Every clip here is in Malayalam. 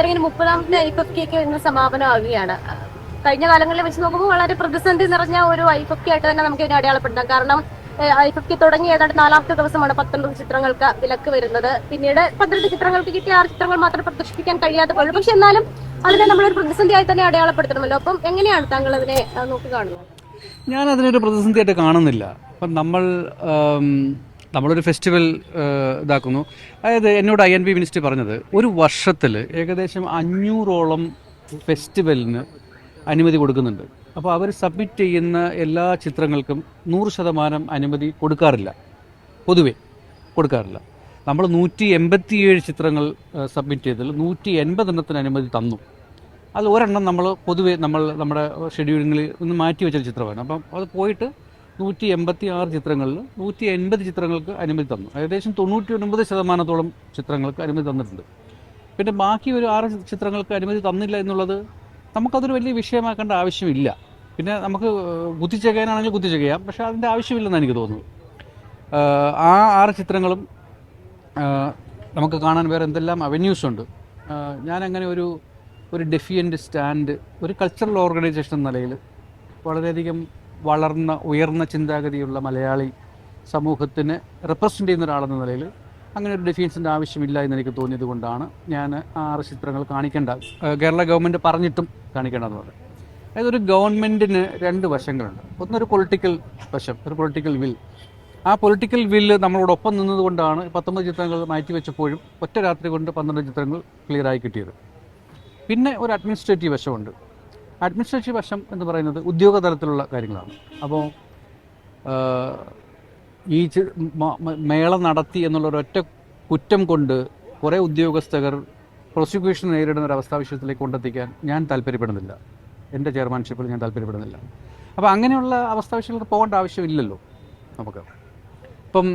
ഇങ്ങനെ മുപ്പതാമത്തെ ഐ എഫ് കെ ഇന്ന് സമാപനമാവുകയാണ്. കഴിഞ്ഞ കാലങ്ങളിൽ വെച്ച് നോക്കുമ്പോൾ വളരെ പ്രതിസന്ധി നിറഞ്ഞ ഒരു ഐ എഫ് ആയിട്ട് തന്നെ നമുക്ക് ഇതിനെ അടയാളപ്പെടുത്താം. കാരണം ഐ എഫ് കെ തുടങ്ങി ഏതാണ്ട് നാലാമത്തെ ദിവസമാണ് പത്തൊൻപത് ചിത്രങ്ങൾക്ക് വിലക്ക് വരുന്നത്. പിന്നീട് പന്ത്രണ്ട് ചിത്രങ്ങൾക്ക് കിട്ടിയ ആറ് ചിത്രങ്ങൾ മാത്രം പ്രദർശിപ്പിക്കാൻ കഴിയാതെ പോലും പക്ഷെ എന്നാലും അതിനെ നമ്മളൊരു പ്രതിസന്ധിയായി തന്നെ അടയാളപ്പെടുത്തണമല്ലോ. അപ്പം എങ്ങനെയാണ് താങ്കൾ അതിനെ നോക്കി കാണുന്നത്? ഞാൻ അതിനൊരു പ്രതിസന്ധിയായിട്ട് കാണുന്നില്ല. അപ്പം നമ്മൾ നമ്മളൊരു ഫെസ്റ്റിവൽ ഇതാക്കുന്നു. അതായത് എന്നോട് ഐ എൻ ബി മിനിസ്റ്റർ പറഞ്ഞത് ഒരു വർഷത്തിൽ ഏകദേശം അഞ്ഞൂറോളം ഫെസ്റ്റിവലിന് അനുമതി കൊടുക്കുന്നുണ്ട്. അപ്പോൾ അവർ സബ്മിറ്റ് ചെയ്യുന്ന എല്ലാ ചിത്രങ്ങൾക്കും നൂറ് ശതമാനം അനുമതി കൊടുക്കാറില്ല. പൊതുവേ കൊടുക്കാറില്ല. നമ്മൾ നൂറ്റി എൺപത്തിയേഴ് ചിത്രങ്ങൾ സബ്മിറ്റ് ചെയ്തതിൽ നൂറ്റി എൺപതെണ്ണത്തിന് അനുമതി തന്നു. അതിൽ ഒരെണ്ണം നമ്മൾ പൊതുവേ നമ്മൾ നമ്മുടെ ഷെഡ്യൂളിങ്ങിൽ ഒന്ന് മാറ്റി വെച്ച ചിത്രമാണ്. അപ്പം അത് പോയിട്ട് നൂറ്റി എൺപത്തി ആറ് ചിത്രങ്ങളിൽ നൂറ്റി എൺപത് ചിത്രങ്ങൾക്ക് അനുമതി തന്നു. ഏകദേശം തൊണ്ണൂറ്റി ഒൻപത് ശതമാനത്തോളം ചിത്രങ്ങൾക്ക് അനുമതി തന്നിട്ടുണ്ട്. പിന്നെ ബാക്കി ഒരു ആറ് ചിത്രങ്ങൾക്ക് അനുമതി തന്നില്ല എന്നുള്ളത് നമുക്കതൊരു വലിയ വിഷയമാക്കേണ്ട ആവശ്യമില്ല. പിന്നെ നമുക്ക് കുത്തിച്ചെയ്യാനാണെങ്കിൽ കുത്തിച്ചെയ്യാം പക്ഷേ അതിന്റെ ആവശ്യമില്ലെന്ന് എനിക്ക് തോന്നുന്നു ആ ആറ് ചിത്രങ്ങളും നമുക്ക് കാണാൻ വേറെ എന്തെല്ലാം അവന്യൂസ് ഉണ്ട്. ഞാനങ്ങനെ ഒരു ഒരു ഡെഫിയന്റ് സ്റ്റാൻഡ് ഒരു കൾച്ചറൽ ഓർഗനൈസേഷൻ എന്ന നിലയിൽ വളരെയധികം വളർന്ന ഉയർന്ന ചിന്താഗതിയുള്ള മലയാളി സമൂഹത്തിന് റെപ്രസെന്റ് ചെയ്യുന്ന ഒരാളെന്ന നിലയിൽ അങ്ങനെ ഒരു ഡെഫിയൻസിന്റെ ആവശ്യമില്ല എന്ന് എനിക്ക് തോന്നിയത് കൊണ്ടാണ് ഞാൻ ആറ് ചിത്രങ്ങൾ കാണിക്കേണ്ട കേരള ഗവൺമെന്റ് പറഞ്ഞിട്ടും കാണിക്കേണ്ടതെന്ന് പറഞ്ഞത്. അതായത് ഒരു ഗവൺമെന്റിന് രണ്ട് വശങ്ങളുണ്ട്. ഒന്നൊരു പൊളിറ്റിക്കൽ വശം ഒരു പൊളിറ്റിക്കൽ വിൽ ആ പൊളിറ്റിക്കൽ വില്ല് നമ്മളോടൊപ്പം നിന്നതുകൊണ്ടാണ് പത്തൊമ്പത് ചിത്രങ്ങൾ മാറ്റി വെച്ചപ്പോഴും ഒറ്റ രാത്രി കൊണ്ട് പന്ത്രണ്ട് ചിത്രങ്ങൾ ക്ലിയറായി കിട്ടിയത്. പിന്നെ ഒരു അഡ്മിനിസ്ട്രേറ്റീവ് വശമുണ്ട്. അഡ്മിനിസ്ട്രേറ്റീവ് വശം എന്ന് പറയുന്നത് ഉദ്യോഗ തലത്തിലുള്ള കാര്യങ്ങളാണ് അപ്പോൾ ഈ മേള നടത്തി എന്നുള്ള ഒറ്റ കുറ്റം കൊണ്ട് കുറേ ഉദ്യോഗസ്ഥർ പ്രോസിക്യൂഷൻ നേരിടുന്ന ഒരു അവസ്ഥാവിഷയത്തിലേക്ക് കൊണ്ടെത്തിക്കാൻ ഞാൻ താല്പര്യപ്പെടുന്നില്ല. എന്റെ ചെയർമാൻഷിപ്പിൽ ഞാൻ താല്പര്യപ്പെടുന്നില്ല. അപ്പോൾ അങ്ങനെയുള്ള അവസ്ഥാവിഷയങ്ങൾക്ക് പോകേണ്ട ആവശ്യമില്ലല്ലോ നമുക്ക്. ഇപ്പം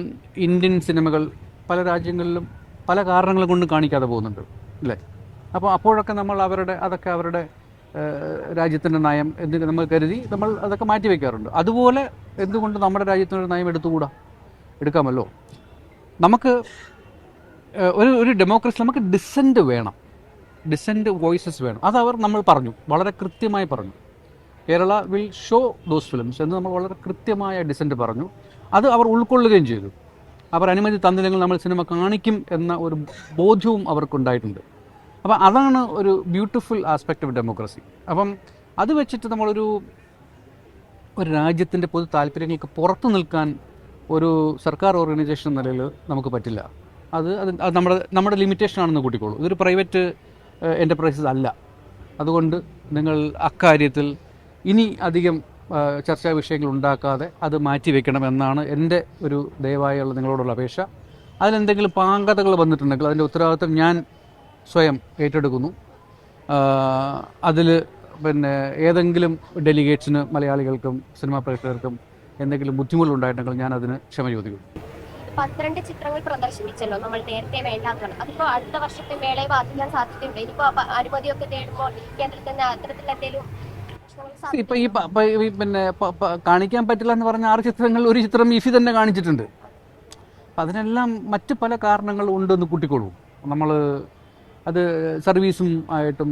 ഇന്ത്യൻ സിനിമകൾ പല രാജ്യങ്ങളിലും പല കാരണങ്ങൾ കൊണ്ട് കാണിക്കാതെ പോകുന്നുണ്ട് അല്ലേ? അപ്പോൾ അപ്പോഴൊക്കെ നമ്മൾ അവരുടെ അതൊക്കെ അവരുടെ രാജ്യത്തിന്റെ നയം എന്ന് നമ്മൾ കരുതി നമ്മൾ അതൊക്കെ മാറ്റി വയ്ക്കാറുണ്ട് അതുപോലെ എന്തുകൊണ്ട് നമ്മുടെ രാജ്യത്തിനൊരു നയം എടുത്തുകൂടാ? എടുക്കാമല്ലോ. നമുക്ക് ഒരു ഒരു ഡെമോക്രസി നമുക്ക് ഡിസെന്റ് വേണം. ഡിസെന്റ് വോയിസസ് വേണം. അത് അവർ നമ്മൾ പറഞ്ഞു. വളരെ കൃത്യമായി പറഞ്ഞു. Kerala will show those films എന്ന് നമ്മൾ വളരെ കൃത്യമായ ഡിസെന്റ് പറഞ്ഞു. അത് അവർ ഉൾക്കൊള്ളുകയും ചെയ്തു. അവർ അനുമതി തന്നില്ലെങ്കിൽ നമ്മൾ സിനിമ കാണിക്കും എന്ന ഒരു ബോധ്യവും അവർക്കുണ്ടായിട്ടുണ്ട്. അപ്പം അതാണ് ഒരു ബ്യൂട്ടിഫുൾ ആസ്പെക്റ്റ് ഓഫ് ഡെമോക്രസി അപ്പം അത് വെച്ചിട്ട് നമ്മളൊരു ഒരു രാജ്യത്തിന്റെ പൊതു താല്പര്യങ്ങൾക്ക് പുറത്തു നിൽക്കാൻ ഒരു സർക്കാർ ഓർഗനൈസേഷൻ നിലയിൽ നമുക്ക് പറ്റില്ല. അത് അത് നമ്മുടെ നമ്മുടെ ലിമിറ്റേഷൻ ആണെന്ന് കൂട്ടിക്കോളൂ. ഇതൊരു പ്രൈവറ്റ് എന്റർപ്രൈസസ് അല്ല. അതുകൊണ്ട് നിങ്ങൾ അക്കാര്യത്തിൽ ഇനി അധികം ചർച്ചാ വിഷയങ്ങൾ ഉണ്ടാക്കാതെ അത് മാറ്റി വെക്കണം എന്നാണ് എന്റെ ഒരു ദയവായുള്ള നിങ്ങളോടുള്ള അപേക്ഷ. അതിലെന്തെങ്കിലും പാങ്കതകൾ വന്നിട്ടുണ്ടെങ്കിൽ അതിന്റെ ഉത്തരവാദിത്വം ഞാൻ സ്വയം ഏറ്റെടുക്കുന്നു. അതിൽ പിന്നെ ഏതെങ്കിലും ഡെലിഗേറ്റ്സിന് മലയാളികൾക്കും സിനിമാ പ്രേക്ഷകർക്കും എന്തെങ്കിലും ബുദ്ധിമുട്ടുണ്ടായിട്ടുണ്ടെങ്കിൽ ഞാൻ അതിന് ക്ഷമ ചോദിക്കും പന്ത്രണ്ട് ചിത്രങ്ങൾ പ്രദർശിപ്പിച്ചല്ലോ നമ്മൾ നേരത്തെ വേണ്ടാത്തതാണ്. അതിപ്പോ അടുത്ത വർഷത്തെ മേളയെ ബാധിക്കാൻ സാധ്യതയുണ്ട്. ഇനിയിപ്പോ അനുമതിയൊക്കെ തേടുമ്പോൾ കേന്ദ്രത്തിൽ നിന്ന് അത്തരത്തിൽ എന്തെങ്കിലും ഇപ്പൊ ഈ പിന്നെ കാണിക്കാൻ പറ്റില്ല എന്ന് പറഞ്ഞ ആറ് ചിത്രങ്ങൾ ഒരു ചിത്രം ഇഫി തന്നെ കാണിച്ചിട്ടുണ്ട്. അപ്പം അതിനെല്ലാം മറ്റ് പല കാരണങ്ങൾ ഉണ്ടെന്ന് കൂട്ടിക്കൊള്ളൂ. നമ്മൾ അത് സർവീസും ആയിട്ടും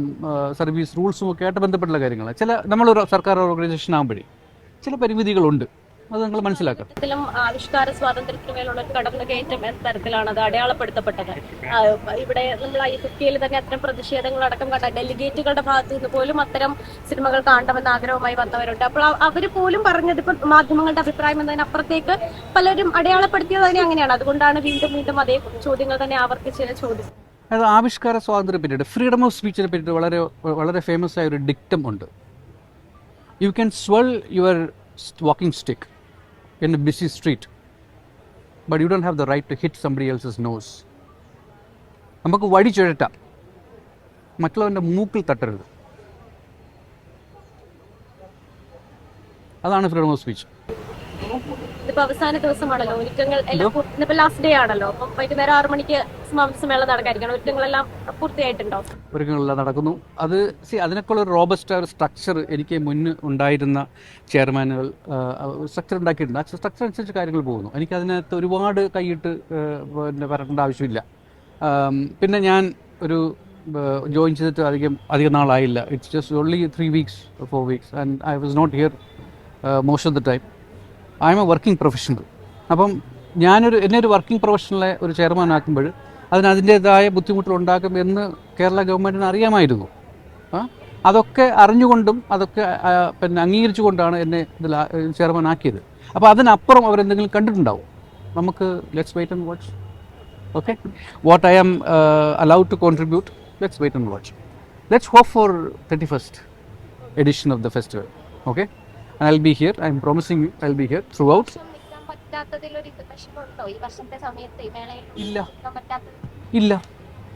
സർവീസ് റൂൾസും ഒക്കെ ആയിട്ട് ബന്ധപ്പെട്ടുള്ള കാര്യങ്ങളാണ് ചില നമ്മളൊരു സർക്കാർ ഓർഗനൈസേഷൻ ആകുമ്പോഴേ ചില പരിമിതികളുണ്ട്. അത് നിങ്ങൾ മനസ്സിലാക്കാം ആവിഷ്കാര സ്വാതന്ത്ര്യത്തിന് മേലുള്ള ഒരു കടന്നു കയറ്റം എന്ന തരത്തിലാണ് അത് അടയാളപ്പെടുത്തപ്പെട്ടത്? ഇവിടെ നമ്മൾ ഐ തന്നെ അത്തരം പ്രതിഷേധങ്ങൾ അടക്കം കണ്ട ഡെലിഗേറ്റുകളുടെ ഭാഗത്തു നിന്ന് പോലും അത്തരം സിനിമകൾ കാണണമെന്ന ആഗ്രഹവുമായി വന്നവരുണ്ട്. അപ്പോൾ അവർ പോലും പറഞ്ഞത് ഇപ്പൊ മാധ്യമങ്ങളുടെ അഭിപ്രായം എന്നതിനപ്പുറത്തേക്ക് പലരും അടയാളപ്പെടുത്തിയത് തന്നെ അങ്ങനെയാണ്. അതുകൊണ്ടാണ് വീണ്ടും വീണ്ടും അതേ ചോദ്യങ്ങൾ തന്നെ ആവർത്തിച്ച് ചോദിച്ചത്. അത് ആവിഷ്കാര സ്വാതന്ത്ര്യം പറ്റിയിട്ട് ഫ്രീഡം ഓഫ് സ്പീച്ചിനെ പറ്റിയിട്ട് വളരെ വളരെ ഫേമസ് ആയ ഒരു ഡിക്റ്റം ഉണ്ട്. You can swirl your walking stick in a busy street but you don't have the right to hit somebody else's nose നമുക്ക് വഴി ചുഴറ്റാം. മറ്റുള്ളവന്റെ മൂക്കിൽ തട്ടരുത്. അതാണ് ഫ്രീഡം ഓഫ് സ്പീച്ച് ഇതിപ്പോ അവസാന ദിവസമാണല്ലോ. ഒരുക്കങ്ങൾ എല്ലാം ഇപ്പൊ ഇന്നിപ്പോ ലാസ്റ്റ് ഡേ ആണല്ലോ. അപ്പം വൈകുന്നേരം ആറു മണിക്ക് സമാപന നടക്കാതിരിക്കണം ഒരുക്കങ്ങളെല്ലാം പൂർത്തിയായിട്ടുണ്ടോ? ഒരുക്കങ്ങളെല്ലാം നടക്കുന്നു. അത് സി അതിനൊക്കെയുള്ള ഒരു റോബസ്റ്റ് ഒരു സ്ട്രക്ചർ എനിക്ക് മുന്ന് ഉണ്ടായിരുന്ന ചെയർമാനുകൾ സ്ട്രക്ചർ ഉണ്ടാക്കിയിട്ടുണ്ട്. ആ സ്ട്രക്ചർ അനുസരിച്ച് കാര്യങ്ങൾ പോകുന്നു. എനിക്ക് അതിനകത്ത് ഒരുപാട് കൈയിട്ട് പിന്നെ വരേണ്ട ആവശ്യമില്ല. പിന്നെ ഞാൻ ഒരു ജോയിൻ ചെയ്തിട്ട് അധികം അധികം നാളായില്ല. It's just only three weeks four weeks and I was not here most of the time I am a working professional അപ്പം ഞാനൊരു എന്നെ ഒരു വർക്കിംഗ് പ്രൊഫഷണലെ ഒരു ചെയർമാൻ ആക്കുമ്പോൾ അതിന് ബുദ്ധിമുട്ടുകൾ ഉണ്ടാക്കും എന്ന് കേരള ഗവൺമെന്റിന് അറിയാമായിരുന്നു. ആ? അതൊക്കെ അറിഞ്ഞുകൊണ്ടും അതൊക്കെ പിന്നെ പിന്നെ അംഗീകരിച്ചുകൊണ്ടാണ് എന്നെ ഇതിൽ ചെയർമാൻ ആക്കിയത്. അപ്പോൾ അതിനപ്പുറം അവരെന്തെങ്കിലും കണ്ടിട്ടുണ്ടാവും? നമുക്ക് let's wait and watch okay what I am uh, allowed to contribute let's wait and watch. Let's hope for 31st edition of the festival. Okay? I'll be here. I'm promising you I be here throughout. Out ഇല്ല. ഇല്ല.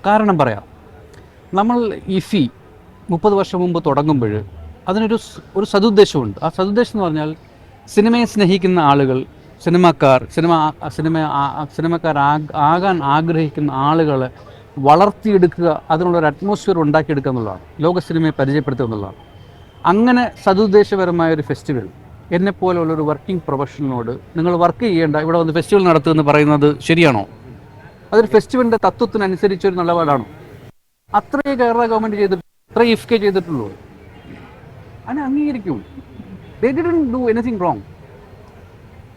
കാരണം പറയാം. നമ്മൾ ഇഫി മുപ്പത് വർഷം മുമ്പ് തുടങ്ങുമ്പോൾ അതിനൊരു ഒരു സതുദ്ദേശമുണ്ട്. ആ സതുദ്ദേശം എന്ന് പറഞ്ഞാൽ സിനിമയെ സ്നേഹിക്കുന്ന ആളുകൾ സിനിമക്കാർ സിനിമ സിനിമ സിനിമക്കാർ ആകാൻ ആഗ്രഹിക്കുന്ന ആളുകളെ വളർത്തിയെടുക്കുക അതിനുള്ളൊരു അറ്റ്മോസ്ഫിയർ ഉണ്ടാക്കിയെടുക്കുക എന്നുള്ളതാണ്. ലോക സിനിമയെ പരിചയപ്പെടുത്തുക എന്നുള്ളതാണ്. അങ്ങനെ സതുദ്ദേശപരമായ ഒരു ഫെസ്റ്റിവൽ എന്നെപ്പോലുള്ള ഒരു വർക്കിംഗ് പ്രൊഫഷണലിനോട് നിങ്ങൾ വർക്ക് ചെയ്യേണ്ട ഇവിടെ വന്ന് ഫെസ്റ്റിവൽ നടത്തുക എന്ന് പറയുന്നത് ശരിയാണോ? അതൊരു ഫെസ്റ്റിവലിന്റെ തത്വത്തിനനുസരിച്ച് ഒരു നിലപാടാണോ? അത്രയേ കേരള ഗവൺമെന്റ് ചെയ്തിട്ടുള്ളൂ അത്രയും ഇഫ്കെ ചെയ്തിട്ടുള്ളൂ. അങ്ങനെ അംഗീകരിക്കും. They do anything wrong